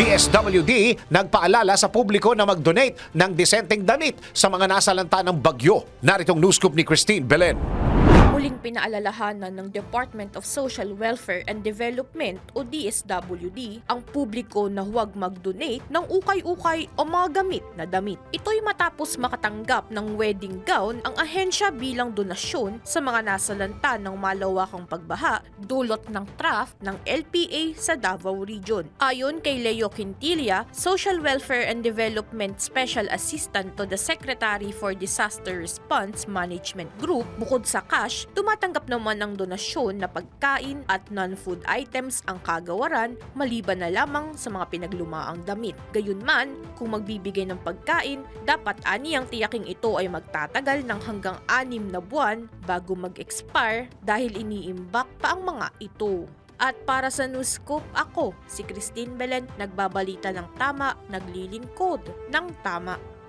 DSWD nagpaalala sa publiko na mag-donate ng disenteng damit sa mga nasalanta ng bagyo. Naritong news scoop ni Christine Belen. Muling pinaalalahanan ng Department of Social Welfare and Development o DSWD ang publiko na huwag mag-donate ng ukay-ukay o mga gamit na damit. Ito'y matapos makatanggap ng wedding gown ang ahensya bilang donasyon sa mga nasalanta ng malawakang pagbaha dulot ng TRAF ng LPA sa Davao Region. Ayon kay Leo Quintilla, Social Welfare and Development Special Assistant to the Secretary for Disaster Response Management Group, bukod sa cash, tumatanggap naman ng donasyon na pagkain at non-food items ang kagawaran maliban na lamang sa mga pinaglumaang damit. Gayunman, kung magbibigay ng pagkain, dapat aniyang tiyaking ito ay magtatagal ng hanggang anim na buwan bago mag-expire dahil iniimbak pa ang mga ito. At para sa News Scoop, ako, si Christine Belen, nagbabalita ng tama, naglilingkod ng tama.